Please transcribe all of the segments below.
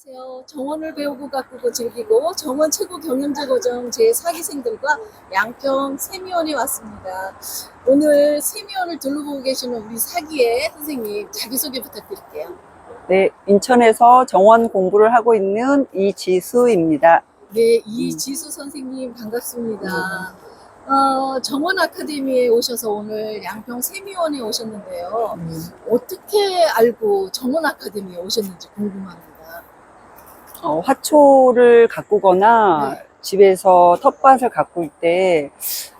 안녕하세요. 정원을 배우고 가꾸고 즐기고 정원 최고 경영자 과정 제 사기생들과 양평 세미원에 왔습니다. 오늘 세미원을 둘러보고 계시는 우리 사기의 선생님 자기소개 부탁드릴게요. 네, 인천에서 정원 공부를 하고 있는 이지수입니다. 네, 이지수 선생님 반갑습니다. 어, 정원 아카데미에 오셔서 오늘 양평 세미원에 오셨는데요. 어떻게 알고 정원 아카데미에 오셨는지 궁금합니다. 어, 화초를 가꾸거나 네. 집에서 텃밭을 가꿀 때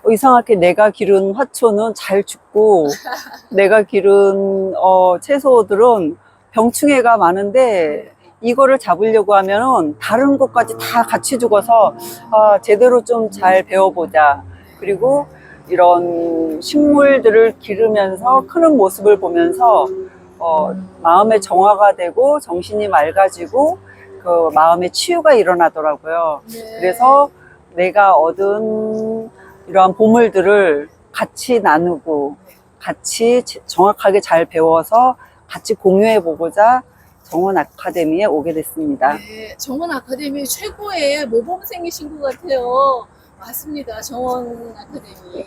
어, 이상하게 내가 기른 화초는 잘 죽고 내가 기른 어, 채소들은 병충해가 많은데 이거를 잡으려고 하면은 다른 것까지 다 같이 죽어서 아, 제대로 좀 잘 배워보자. 그리고 이런 식물들을 기르면서 크는 모습을 보면서 어, 마음의 정화가 되고 정신이 맑아지고 그 마음의 치유가 일어나더라고요. 네. 그래서 내가 얻은 이러한 보물들을 같이 나누고 같이 제- 정확하게 잘 배워서 같이 공유해 보고자 정원 아카데미에 오게 됐습니다. 네, 정원 아카데미 최고의 모범생이신 것 같아요. 맞습니다. 정원 아카데미.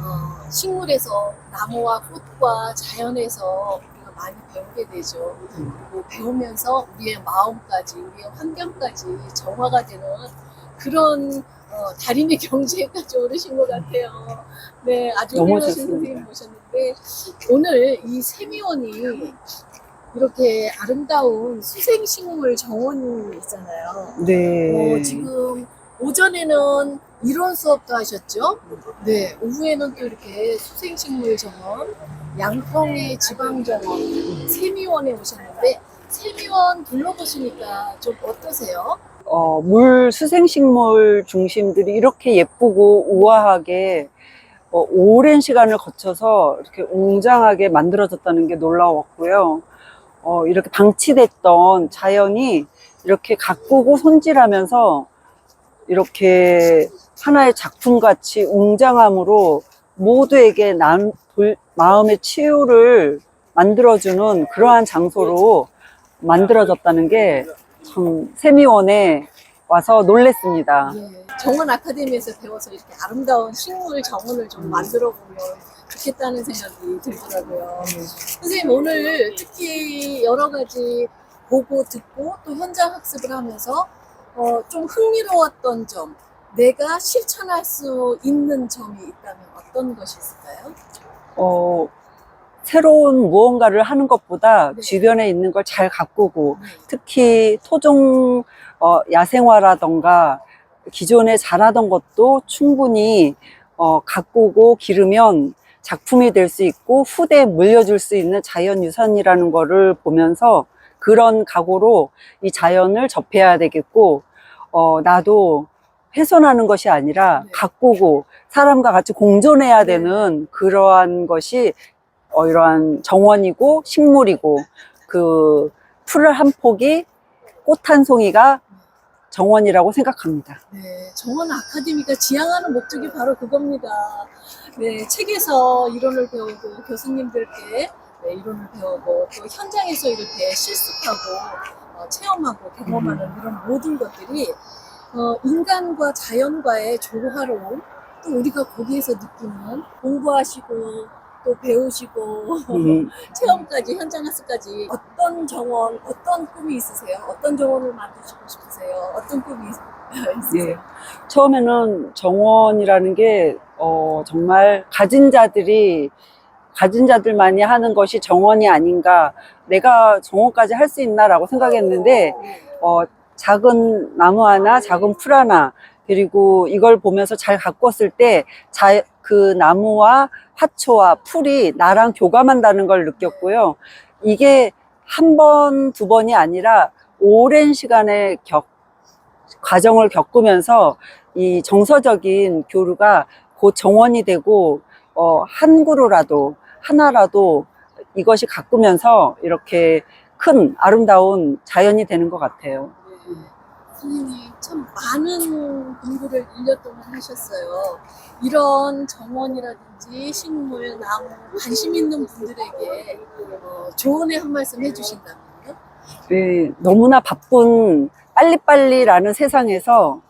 어, 식물에서 나무와 꽃과 자연에서 많이 배우게 되죠. 그리고 배우면서 우리의 마음까지, 우리의 환경까지 정화가 되는 그런 어, 달인의 경지에까지 오르신 것 같아요. 네, 아주 훌륭하신. 선생님 모셨는데 오늘 이 세미원이 이렇게 아름다운 수생식물 정원이 있잖아요. 네. 어, 지금 오전에는 이론 수업도 하셨죠? 네, 오후에는 또 이렇게 수생식물 정원, 양평의 지방정원, 세미원에 오셨는데 세미원 둘러보시니까 좀 어떠세요? 어, 물 수생식물 중심들이 이렇게 예쁘고 우아하게 어, 오랜 시간을 거쳐서 이렇게 웅장하게 만들어졌다는 게 놀라웠고요. 어, 이렇게 방치됐던 자연이 이렇게 가꾸고 손질하면서 이렇게 하나의 작품같이 웅장함으로 모두에게 남, 돌- 마음의 치유를 만들어주는 그러한 장소로 만들어졌다는 게 참 세미원에 와서 놀랬습니다. 네, 정원 아카데미에서 배워서 이렇게 아름다운 식물 정원을 좀 만들어 보면 좋겠다는 생각이 들더라고요. 선생님 오늘 특히 여러 가지 보고 듣고 또 현장 학습을 하면서 어, 좀 흥미로웠던 점, 내가 실천할 수 있는 점이 있다면 어떤 것이 있을까요? 어, 새로운 무언가를 하는 것보다 네. 주변에 있는 걸 잘 가꾸고 네. 특히 토종 어, 야생화라던가 기존에 자라던 것도 충분히 어, 가꾸고 기르면 작품이 될 수 있고 후대에 물려줄 수 있는 자연유산이라는 거를 보면서 그런 각오로 이 자연을 접해야 되겠고 어, 나도 훼손하는 것이 아니라 네. 가꾸고 사람과 같이 공존해야 네. 되는 그러한 것이 어, 이러한 정원이고 식물이고 그풀한 폭이 꽃 한 송이가 정원이라고 생각합니다. 네, 정원 아카데미가 지향하는 목적이 바로 그겁니다. 네, 책에서 이론을 배우고 교수님들께 네, 이론을 배우고 또 현장에서 이렇게 실습하고 어, 체험하고 경험하는 이런 모든 것들이 어, 인간과 자연과의 조화로움 또 우리가 거기에서 느끼는 공부하시고 또 배우시고 음, 체험까지 현장 학습까지 어떤 정원 어떤 꿈이 있으세요? 어떤 정원을 만드시고 싶으세요? 어떤 꿈이 있으세요? 예. 처음에는 정원이라는 게 어, 정말 가진 자들이 가진 자들만이 하는 것이 정원이 아닌가 내가 정원까지 할 수 있나라고 생각했는데 어, 작은 나무 하나, 작은 풀 하나, 그리고 이걸 보면서 잘 가꿨을 때, 자, 그 나무와 화초와 풀이 나랑 교감한다는 걸 느꼈고요. 이게 한 번, 두 번이 아니라 오랜 시간의 겪, 과정을 겪으면서 이 정서적인 교류가 곧 정원이 되고, 어, 한 그루라도, 하나라도 이것이 가꾸면서 이렇게 큰 아름다운 자연이 되는 것 같아요. 네. 선생님 참 많은 공부를 1년 동안 하셨어요. 이런 정원이라든지 식물, 나무 관심 있는 분들에게 어, 조언의 한 말씀 해주신다면요? 예, 너무나 바쁜 빨리빨리라는 세상에서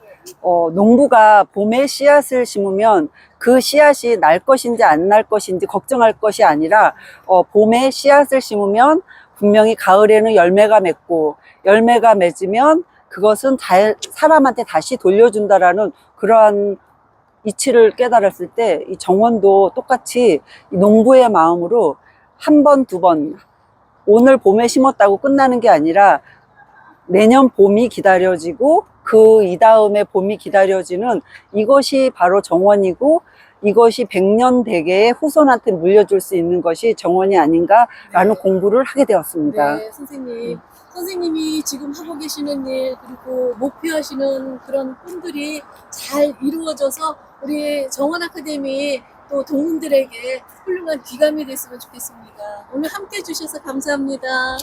어, 농부가 봄에 씨앗을 심으면 그 씨앗이 날 것인지 안 날 것인지 걱정할 것이 아니라 어, 봄에 씨앗을 심으면 분명히 가을에는 열매가 맺고 열매가 맺으면 그것은 잘 사람한테 다시 돌려준다라는 그러한 이치를 깨달았을 때 이 정원도 똑같이 이 농부의 마음으로 한 번, 두 번, 오늘 봄에 심었다고 끝나는 게 아니라 내년 봄이 기다려지고 그 이 다음에 봄이 기다려지는 이것이 바로 정원이고 이것이 백년 대계의 후손한테 물려줄 수 있는 것이 정원이 아닌가라는 네. 공부를 하게 되었습니다. 네, 선생님. 선생님이 지금 하고 계시는 일, 그리고 목표하시는 그런 꿈들이 잘 이루어져서 우리 정원 아카데미 또 동문들에게 훌륭한 귀감이 됐으면 좋겠습니다. 오늘 함께 해주셔서 감사합니다.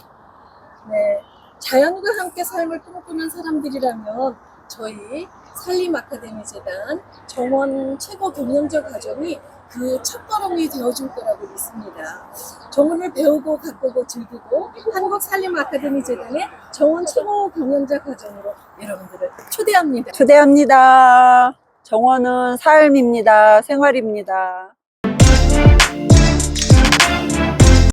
네. 자연과 함께 삶을 꿈꾸는 사람들이라면 저희 산림 아카데미 재단 정원 최고 경영자 과정이 그 첫걸음이 되어줄 거라고 믿습니다. 정원을 배우고 가꾸고 즐기고 한국 산림 아카데미 재단의 정원 최고 경영자 과정으로 여러분들을 초대합니다. 초대합니다. 정원은 삶입니다. 생활입니다.